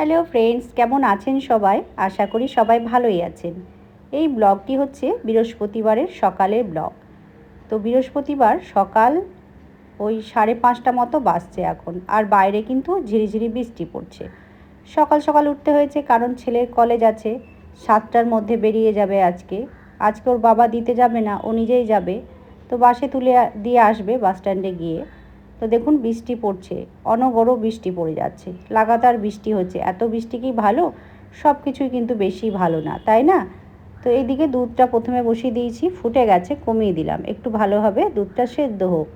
Hello friends, কেমন আছেন সবাই? আশা করি সবাই ভালোই আছেন। এই ব্লগটি হচ্ছে বৃহস্পতিবারের সকালের ব্লগ। তো বৃহস্পতিবার সকাল ওই সাড়ে পাঁচটা মতো বাজছে এখন, আর বাইরে কিন্তু ঝিরিঝিরি বৃষ্টি পড়ছে। সকাল সকাল উঠতে হয়েছে কারণ ছেলের কলেজ আছে, সাতটার মধ্যে বেরিয়ে যাবে আজকে। আজকে ওর বাবা দিতে যাবে না, ও নিজেই যাবে। তো বাসে তুলে দিয়ে আসবে বাস স্ট্যান্ডে গিয়ে। তো দেখুন বৃষ্টি পড়ছে অনগরও বৃষ্টি পড়ে যাচ্ছে। লাগাতার বৃষ্টি হচ্ছে, এত বৃষ্টি কি ভালো? সব কিছুই কিন্তু বেশি ভালো না, তাই না? তো এইদিকে দুধটা প্রথমে বসিয়ে দিয়েছি, ফুটে গেছে, কমিয়ে দিলাম। একটু ভালোভাবে দুধটা সেদ্ধ হোক।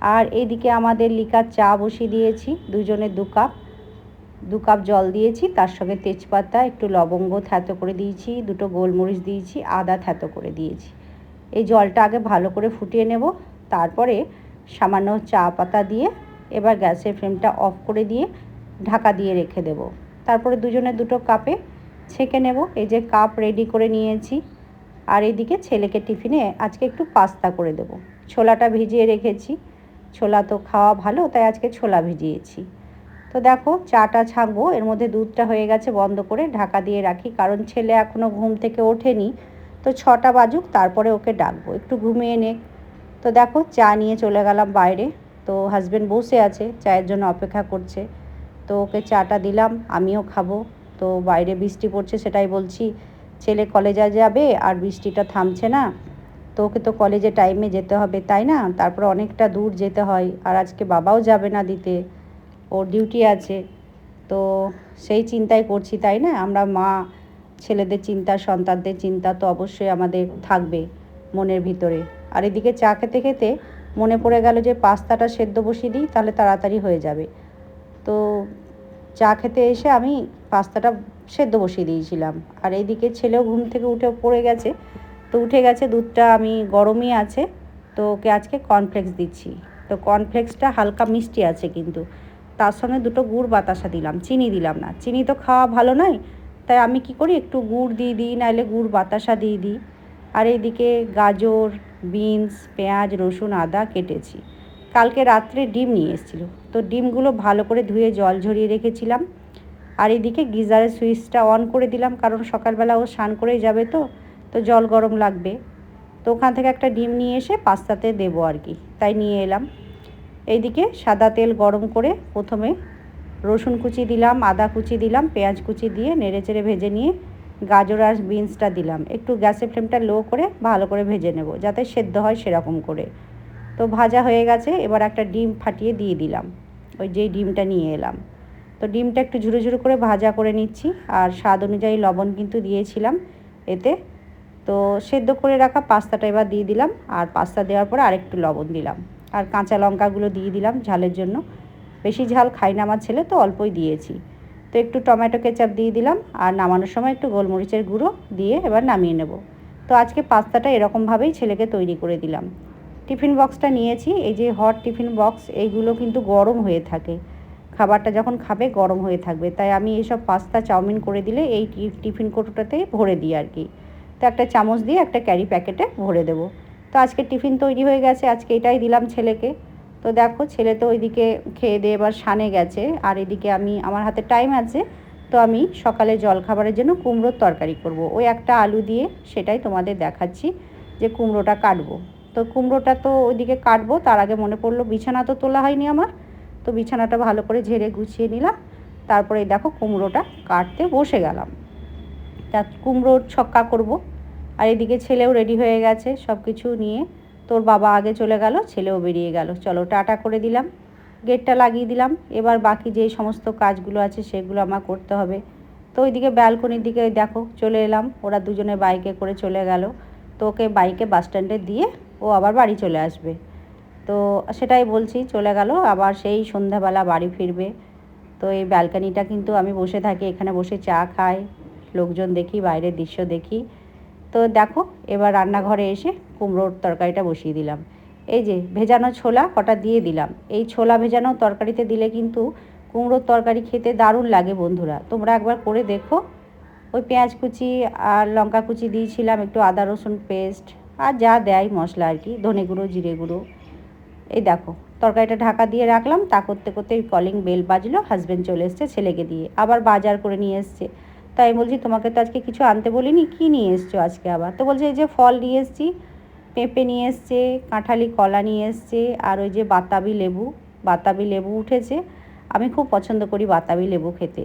আর এইদিকে আমাদের লিকার চা বসিয়ে দিয়েছি, দুজনে দু কাপ। দু কাপ জল দিয়েছি, তার সঙ্গে তেজপাতা, একটু লবঙ্গ থ্যাতো করে দিয়েছি, দুটো গোলমরিচ দিয়েছি, আদা থ্যাতো করে দিয়েছি। এই জলটা আগে ভালো করে ফুটিয়ে নেব, তারপরে সামান্য চা পাতা দিয়ে এবার গ্যাসের ফ্লেমটা অফ করে দিয়ে ঢাকা দিয়ে রেখে দেব। তারপরে দুজনে দুটো কাপে ছেঁকে নেব। এই যে কাপ রেডি করে নিয়েছি। আর এইদিকে ছেলেকে টিফিনে আজকে একটু পাস্তা করে দেব। ছোলাটা ভিজিয়ে রেখেছি। ছোলা তো খাওয়া ভালো, তাই আজকে ছোলা ভিজিয়েছি। তো দেখো, চাটা ছাঁকবো, এর মধ্যে দুধটা হয়ে গেছে বন্ধ করে ঢাকা দিয়ে রাখি, কারণ ছেলে এখনও ঘুম থেকে ওঠেনি। তো ছটা বাজুক, তারপরে ওকে ডাকবো। একটু ঘুমিয়ে নে। তো দেখো, চা নিয়ে চলে গেলাম বাইরে। তো হাজব্যান্ড বসে আছে, চায়ের জন্য অপেক্ষা করছে। তো ওকে চাটা দিলাম, আমিও খাব। তো বাইরে বৃষ্টি পড়ছে সেটাই বলছি, ছেলে কলেজে যাবে আর বৃষ্টিটা থামছে না। তো ওকে তো কলেজে টাইমে যেতে হবে, তাই না? তারপর অনেকটা দূর যেতে হয় আর আজকে বাবাও যাবে না দিতে। ওর ডিউটি আছে। তো সেই চিন্তাই করছি, তাই না? আমরা মা, ছেলেদের চিন্তা, সন্তানদের চিন্তা তো অবশ্যই আমাদের থাকবে মনের ভিতরে। আর এদিকে চা খেতে খেতে মনে পড়ে গেল যে পাস্তাটা সেদ্ধ বসিয়ে দিই, তাহলে তাড়াতাড়ি হয়ে যাবে। তো চা খেতে এসে আমি পাস্তাটা সেদ্ধ বসিয়ে দিয়েছিলাম। আর এইদিকে ছেলেও ঘুম থেকে উঠে পড়ে গেছে। তো উঠে গেছে, দুধটা আমি গরমই আছে, তো ওকে আজকে কর্নফ্লেক্স দিচ্ছি। তো কর্নফ্লেক্সটা হালকা মিষ্টি আছে কিন্তু। তার সঙ্গে দুটো গুড় বাতাসা দিলাম, চিনি দিলাম না। চিনি তো খাওয়া ভালো নয়, তাই আমি কি করি, একটু গুড় দিয়ে দিই নাহলে গুড় বাতাসা দিয়ে দিই। আর এইদিকে গাজর, বিনস, পেঁয়াজ, রসুন, আদা কেটেছি। কালকে রাত্রে ডিম নিয়ে এসেছিল। তো ডিমগুলো ভালো করে ধুয়ে জল ঝরিয়ে রেখেছিলাম। আর এদিকে গিজারের সুইচটা অন করে দিলাম, কারণ সকালবেলা ও স্নান করেই যাবে তো তো জল গরম লাগবে। তো ওখান থেকে একটা ডিম নিয়ে এসে পাস্তাতে দেবো আর কি, তাই নিয়ে এলাম। এইদিকে সাদা তেল গরম করে প্রথমে রসুন কুচি দিলাম, আদা কুচি দিলাম, পেঁয়াজ কুচি দিয়ে নেড়ে চেড়ে ভেজে নিয়ে গাজর আর বিনসটা দিলাম। একটু গ্যাসের ফ্লেমটা লো করে ভালো করে ভেজে নেব, যাতে সেদ্ধ হয় সেরকম করে। তো ভাজা হয়ে গেছে, এবার একটা ডিম ফাটিয়ে দিয়ে দিলাম। ওই যেই ডিমটা নিয়ে এলাম। তো ডিমটা একটু ঝুরো ঝুরো করে ভাজা করে নিচ্ছি, আর স্বাদ অনুযায়ী লবণ কিন্তু দিয়েছিলাম এতে। তো সেদ্ধ করে রাখা পাস্তাটা এবার দিয়ে দিলাম, আর পাস্তা দেওয়ার পরে আরেকটু লবণ দিলাম। আর কাঁচা লঙ্কাগুলো দিয়ে দিলাম ঝালের জন্য। বেশি ঝাল খাই না আমার ছেলে, তো অল্পই দিয়েছি। তো একটু টমেটো কেচাপ দিয়ে দিলাম আর নামানোর সময় একটু গোলমরিচের গুঁড়ো দিয়ে এবার নামিয়ে নেব। তো আজকে পাস্তাটা এরকমভাবেই ছেলেকে তৈরি করে দিলাম। টিফিন বক্সটা নিয়েছি, এই যে হট টিফিন বক্স, এইগুলো কিন্তু গরম হয়ে থাকে। খাবারটা যখন খাবে গরম হয়ে থাকবে। তাই আমি এইসব পাস্তা, চাউমিন করে দিলে এই টিফিন কোটোটাতে ভরে দিই আর কি। তো একটা চামচ দিয়ে একটা ক্যারি প্যাকেটে ভরে দেবো। তো আজকে টিফিন তৈরি হয়ে গেছে, আজকে এটাই দিলাম ছেলেকে। তো দেখো ছেলে তো ওইদিকে খেয়ে দিয়ে এবার সানে গেছে। আর এদিকে আমি, আমার হাতে টাইম আছে, তো আমি সকালে জল খাবারের জন্য কুমড়োর তরকারি করব। ওই একটা আলু দিয়ে সেটাই তোমাদের দেখাচ্ছি যে কুমড়োটা কাটবো। তো কুমড়োটা তো ওইদিকে কাটবো, তার আগে মনে পড়ল বিছানা তো তোলা হয়নি আমার। তো বিছানাটা ভালো করে ঝেড়ে গুছিয়ে নিলাম। তারপরে দেখো কুমড়োটা কাটতে বসে গেলাম। তা কুমড়োর ছক্কা করব। আর এদিকে ছেলেও রেডি হয়ে গেছে সব কিছু নিয়ে। তোর বাবা আগে চলে গেল, ছেলেও বেরিয়ে গেল। চলো, টাটা করে দিলাম। গেটটা লাগিয়ে দিলাম। এবার বাকি যে সমস্ত কাজগুলো আছে, সেগুলো আমার করতে হবে। তো ওইদিকে ব্যালকনির দিকে দেখো, চলে এলাম। ওরা দুজনে বাইকে করে চলে গেল। তো ওকে বাইকে বাস স্ট্যান্ডে দিয়ে ও আবার বাড়ি চলে আসবে। তো সেটাই বলছি, চলে গেল। আবার সেই সন্ধ্যাবেলা বাড়ি ফিরবে। তো এই ব্যালকানিটা কিন্তু আমি বসে থাকি, এখানে বসে চা খাই। লোকজন দেখি, বাইরের দৃশ্য দেখি। তো দেখো, এবার রান্নাঘরে এসে কুমড়োর তরকারিটা বসিয়ে দিলাম। এই যে ভেজানো ছোলা কটা দিয়ে দিলাম। এই ছোলা ভেজানো তরকারিতে দিলে কিন্তু কুমড়োর তরকারি খেতে দারুণ লাগে বন্ধুরা। তোমরা একবার করে দেখো। ওই পেঁয়াজ কুচি আর লঙ্কা কুচি দিয়েছিলাম, একটু আদা রসুন পেস্ট আর যা দেয় মশলা আর কি, ধনে গুঁড়ো, জিরে গুঁড়ো। এই দেখো, তরকারিটা ঢাকা দিয়ে রাখলাম। তা করতে করতে কলিং বেল বাজলো হাজব্যান্ড চলে এসছে ছেলেকে দিয়ে। আবার বাজার করে নিয়ে এসছে। তাই বলছি, তোমাকে তো আজকে কিছু আনতে বলিনি, কী নিয়ে এসছো আজকে আবার? তো বলছে, এই যে ফল নিয়ে এসছি পেঁপে নিয়ে এসছে, কাঁঠালি, কলা নিয়ে এসছে, আর ওই যে বাতাবি লেবু বাতাবি লেবু উঠেছে। আমি খুব পছন্দ করি বাতাবি লেবু খেতে।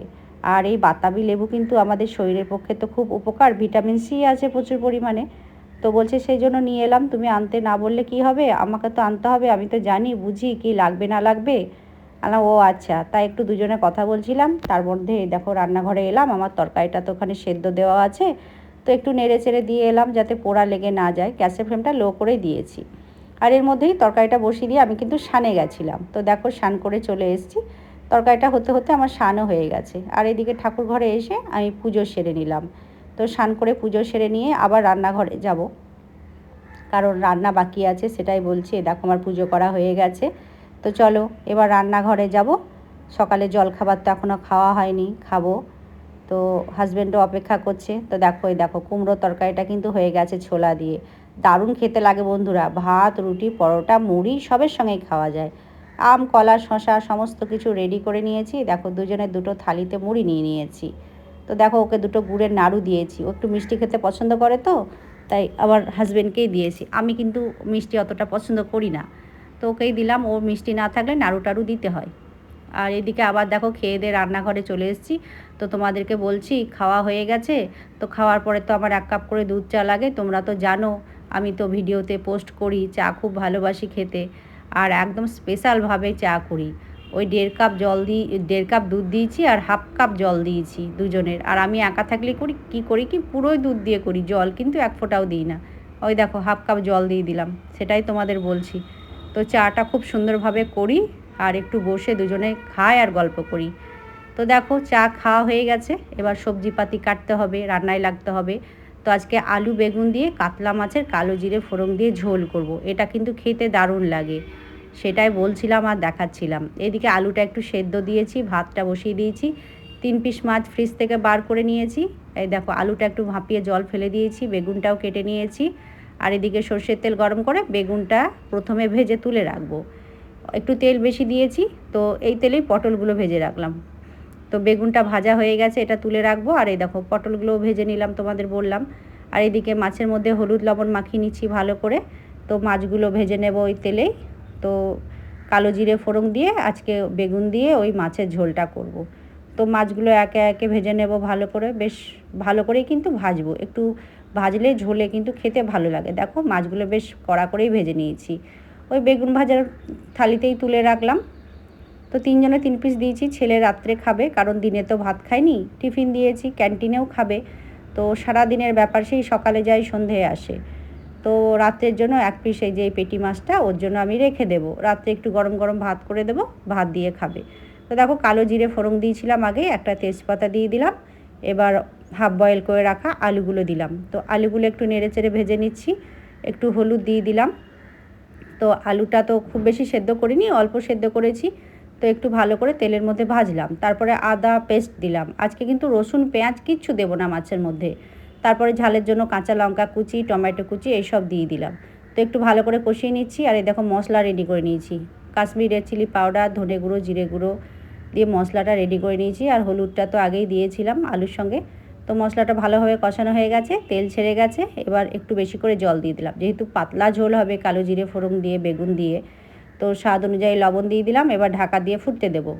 আর এই বাতাবি লেবু কিন্তু আমাদের শরীরের পক্ষে তো খুব উপকার, ভিটামিন সি আছে প্রচুর পরিমাণে। তো বলছে, সেই জন্য নিয়ে এলাম, তুমি আনতে না বললে কি হবে? আমাকে তো আনতে হবে, আমি তো জানি, বুঝি কি লাগবে, না লাগবে। আলাম, ও আচ্ছা। তাই একটু দুজনে কথা বলছিলাম। তার মধ্যে দেখো, রান্নাঘরে এলাম, আমার তরকারিটা তো ওখানে সেদ্ধ দেওয়া আছে। তো একটু নেড়ে চেড়ে দিয়ে এলাম যাতে পোড়া লেগে না যায়। গ্যাসের ফ্লেমটা লো করে দিয়েছি। আর এর মধ্যেই তরকারিটা বসিয়ে দিয়ে আমি কিন্তু শানে গেছিলাম। তো দেখো শান করে চলে এসেছি। তরকারিটা হতে হতে আমার শানও হয়ে গেছে। আর এদিকে ঠাকুর ঘরে এসে আমি পুজো সেরে নিলাম। তো স্নান করে পুজো সেরে নিয়ে আবার রান্নাঘরে যাব। কারণ রান্না বাকি আছে, সেটাই বলছি। দেখো আমার পুজো করা হয়ে গেছে। তো চলো, এবার রান্নাঘরে যাব। সকালে জল খাবার তো এখনও খাওয়া হয়নি, খাব। তো হাজব্যান্ডও অপেক্ষা করছে। তো দেখো, এই দেখো, কুমড়ো তরকারিটা কিন্তু হয়ে গেছে ছোলা দিয়ে। দারুণ খেতে লাগে বন্ধুরা। ভাত, রুটি, পরোটা, মুড়ি সবের সঙ্গেই খাওয়া যায়। আম, কলা শশা সমস্ত কিছু রেডি করে নিয়েছি। দেখো দুজনের দুটো থালিতে মুড়ি নিয়ে নিয়েছি। তো দেখো, ওকে দুটো গুড়ের নাড়ু দিয়েছি। ও একটু মিষ্টি খেতে পছন্দ করে তো, তাই আবার হাজব্যান্ডকেই দিয়েছি। আমি কিন্তু মিষ্টি অতটা পছন্দ করি না। তো ওকেই দিলাম। ও মিষ্টি না থাকলে নাড়ু টাড়ু দিতে হয়। আর এদিকে আবার দেখো খেয়ে দিয়ে রান্নাঘরে চলে এসেছি। তো তোমাদেরকে বলছি, খাওয়া হয়ে গেছে। তো খাওয়ার পরে তো আমার এক কাপ করে দুধ চা লাগে। তোমরা তো জানো, আমি তো ভিডিওতে পোস্ট করি, চা খুব ভালোবাসি খেতে। আর একদম স্পেশালভাবে চা করি। ওই দেড় কাপ জল দিই দেড় কাপ দুধ দিয়েছি আর হাফ কাপ জল দিয়েছি দুজনের। আর আমি একা থাকলে করি, কি করি কি পুরোই দুধ দিয়ে করি, জল কিন্তু এক ফোঁটাও দিই না। ওই দেখো হাফ কাপ জল দিয়ে দিলাম, সেটাই তোমাদের বলছি। তো চাটা খুব সুন্দরভাবে করি। আর একটু বসে দুজনে খাই আর গল্প করি। তো দেখো, চা খাওয়া হয়ে গেছে। এবার সবজিপাতি কাটতে হবে, রান্নায় লাগতে হবে। তো আজকে আলু বেগুন দিয়ে কাতলা মাছের কালো জিরে ফোড়ন দিয়ে ঝোল করব। এটা কিন্তু খেতে দারুণ লাগে। সেটাই বলছিলাম আর দেখাচ্ছিলাম। এদিকে আলুটা একটু সেদ্ধ দিয়েছি, ভাতটা বসিয়ে দিয়েছি। তিন পিস মাছ ফ্রিজ থেকে বার করে নিয়েছি। এই দেখো, আলুটা একটু ভাপিয়ে জল ফেলে দিয়েছি, বেগুনটাও কেটে নিয়েছি। আর এদিকে সর্ষের তেল গরম করে বেগুনটা প্রথমে ভেজে তুলে রাখব। একটু তেল বেশি দিয়েছি, তো এই তেলেই পটলগুলো ভেজে রাখলাম। তো বেগুনটা ভাজা হয়ে গেছে, এটা তুলে রাখব। আর এই দেখো, পটলগুলোও ভেজে নিলাম তোমাদের বললাম। আর এদিকে মাছের মধ্যে হলুদ লবণ মাখিয়ে নিচ্ছি ভালো করে। তো মাছগুলো ভেজে নেব ওই তেলেই। তো কালো জিরে ফোড়ন দিয়ে আজকে বেগুন দিয়ে ওই মাছের ঝোলটা করব। তো মাছগুলো একে একে ভেজে নেব ভালো করে। বেশ ভালো করেই কিন্তু ভাজবো। একটু ভাজলে ঝোলে কিন্তু খেতে ভালো লাগে। দেখো, মাছগুলো বেশ কড়া করেই ভেজে নিয়েছি। ওই বেগুন ভাজার থালিতেই তুলে রাখলাম। তো তিনজনে তিন পিস দিয়েছি, ছেলে রাত্রে খাবে, কারণ দিনে তো ভাত খায়নি। টিফিন দিয়েছি, ক্যান্টিনেও খাবে। তো সারা দিনের ব্যাপার সেই সকালে যাই, সন্ধে আসে। তো রাত্রের জন্য এক পিস এই যে পেটি মাছটা, ওর জন্য আমি রেখে দেবো। রাত্রে একটু গরম গরম ভাত করে দেবো, ভাত দিয়ে খাবে। তো দেখো কালো জিরে ফোড়ন দিয়েছিলাম আগে, একটা তেজপাতা দিয়ে দিলাম। এবার হাফ বয়েল করে রাখা আলুগুলো দিলাম। তো আলুগুলো একটু নেড়ে চেড়ে ভেজে নিচ্ছি। একটু হলুদ দিয়ে দিলাম। তো আলুটা তো খুব বেশি সেদ্ধ করিনি, অল্প সেদ্ধ করেছি। তো একটু ভালো করে তেলের মধ্যে ভাজলাম। তারপরে আদা পেস্ট দিলাম। আজকে কিন্তু রসুন, পেঁয়াজ কিচ্ছু দেবো না মাছের মধ্যে। তারপরে ঝালের জন্য কাঁচা লঙ্কা কুচি, টমেটো কুচি, এইসব দিয়ে দিলাম। তো একটু ভালো করে কষিয়ে নিচ্ছি আর এই দেখো মশলা রেডি করে নিয়েছি। কাশ্মীর রেড চিলি পাউডার ধনে গুঁড়ো, জিরে গুঁড়ো দিয়ে মশলাটা রেডি করে নিয়েছি। আর হলুদটা তো আগেই দিয়েছিলাম আলুর সঙ্গে। তো মশলাটা ভালোভাবে কষানো হয়ে গেছে, তেল ছেড়ে গেছে। এবার একটু বেশি করে জল দিয়ে দিলাম। যেহেতু পাতলা ঝোল হবে, কালো জিরে, ফোড়ন দিয়ে, বেগুন দিয়ে, তো স্বাদ অনুযায়ী লবণ দিয়ে দিলাম। এবার ঢাকা দিয়ে ফুটতে দেবো।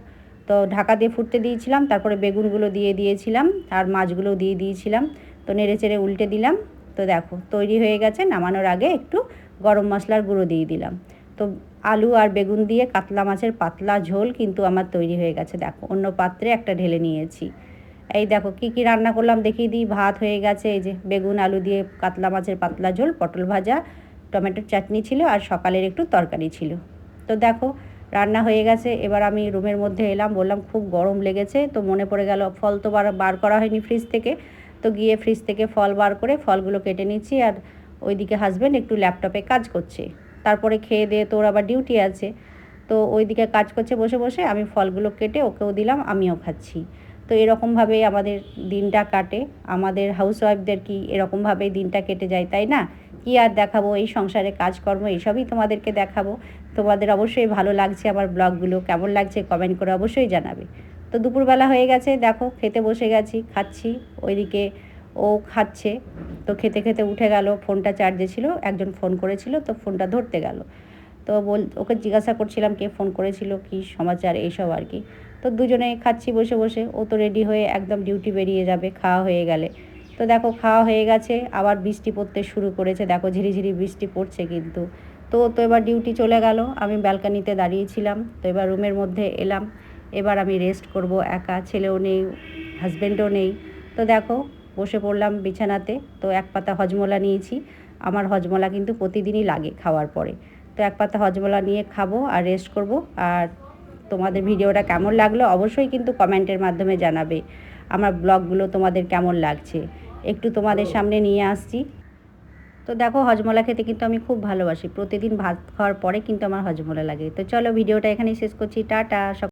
তো ঢাকা দিয়ে ফুটতে দিয়েছিলাম, তারপরে বেগুনগুলো দিয়ে দিয়েছিলাম, আর মাছগুলো দিয়ে দিয়েছিলাম। তো নেড়ে চেড়ে উল্টে দিলাম। তো দেখো, তৈরি হয়ে গেছে। নামানোর আগে একটু গরম মশলার গুঁড়ো দিয়ে দিলাম। তো আলু আর বেগুন দিয়ে কাতলা মাছের পাতলা ঝোল কিন্তু আমার তৈরি হয়ে গেছে। দেখো, অন্য পাত্রে একটা ঢেলে নিয়েছি। এই দেখো, কি কি রান্না করলাম দেখিয়ে দিই। ভাত হয়ে গেছে, এই যে বেগুন, আলু দিয়ে কাতলা মাছের পাতলা ঝোল, পটল ভাজা, টমেটোর চাটনি ছিল আর সকালের একটু তরকারি ছিল। তো দেখো, রান্না হয়ে গেছে। এবার আমি রুমের মধ্যে এলাম, বললাম খুব গরম লেগেছে, তো মনে পড়ে গেল ফল তো বার বার করা হয়নি ফ্রিজ থেকে। তো গিয়ে ফ্রিজ থেকে ফল বার করে ফলগুলো কেটে নিচ্ছি আর ওইদিকে হাজব্যান্ড একটু ল্যাপটপে কাজ করছে। তারপরে খেয়ে দিয়ে তোর আবার ডিউটি আছে। তো ওইদিকে কাজ করছে, বসে বসে আমি ফলগুলো কেটে ওকেও দিলাম, আমিও খাচ্ছি। তো এরকমভাবেই আমাদের দিনটা কাটে। আমাদের হাউস ওয়াইফদের কি এরকমভাবেই দিনটা কেটে যায়, তাই না? কী আর দেখাবো? এই সংসারে কাজকর্ম এইসবই তোমাদেরকে দেখাবো। তোমাদের অবশ্যই ভালো লাগছে আমার ব্লগগুলো। কেমন লাগছে কমেন্ট করে অবশ্যই জানাবে। তো দুপুরবেলা হয়ে গেছে, দেখো খেতে বসে গেছি, খাচ্ছি। ওইদিকে ও খাচ্ছে, তো খেতে খেতে উঠে গেল, ফোনটা চার্জে ছিল, একজন ফোন করেছিল, তো ফোনটা ধরতে গেল। তো বল, ওকে জিজ্ঞাসা করছিলাম কে ফোন করেছিল, কি সমাচার, এইসব আর কি। তো দুজনে খাচ্ছি বসে বসে। ও তো রেডি হয়ে একদম ডিউটি বেরিয়ে যাবে, খাওয়া হয়ে গেলে। তো দেখো, খাওয়া হয়ে গেছে, আবার বৃষ্টি পড়তে শুরু করেছে। দেখো, ঝিরিঝিরি বৃষ্টি পড়ছে কিন্তু। তো তো এবার ডিউটি চলে গেল, আমি ব্যালকানিতে দাঁড়িয়েছিলাম। তো এবার রুমের মধ্যে এলাম, এবার আমি রেস্ট করব একা, ছেলেও নেই হাজব্যান্ডও নেই। তো দেখো, বসে পড়লাম বিছানাতে, তো এক পাতা হজমলা নিয়েছি। আমার হজমলা কিন্তু প্রতিদিনই লাগে খাওয়ার পরে। তো এক পাতা হজমলা নিয়ে খাব আর রেস্ট করব, আর তোমাদের ভিডিওটা কেমন লাগল অবশ্যই কিন্তু কমেন্টের মাধ্যমে জানাবে। আমার ব্লগগুলো তোমাদের কেমন লাগছে? একটু তোমাদের সামনে নিয়ে আসছি। তো দেখো হজমলা খেতে কিন্তু আমি খুব ভালোবাসি। প্রতিদিন ভাত খাওয়ার পরে কিন্তু আমার হজমলা লাগে। তো চলো ভিডিওটা এখানেই শেষ করছি। টাটা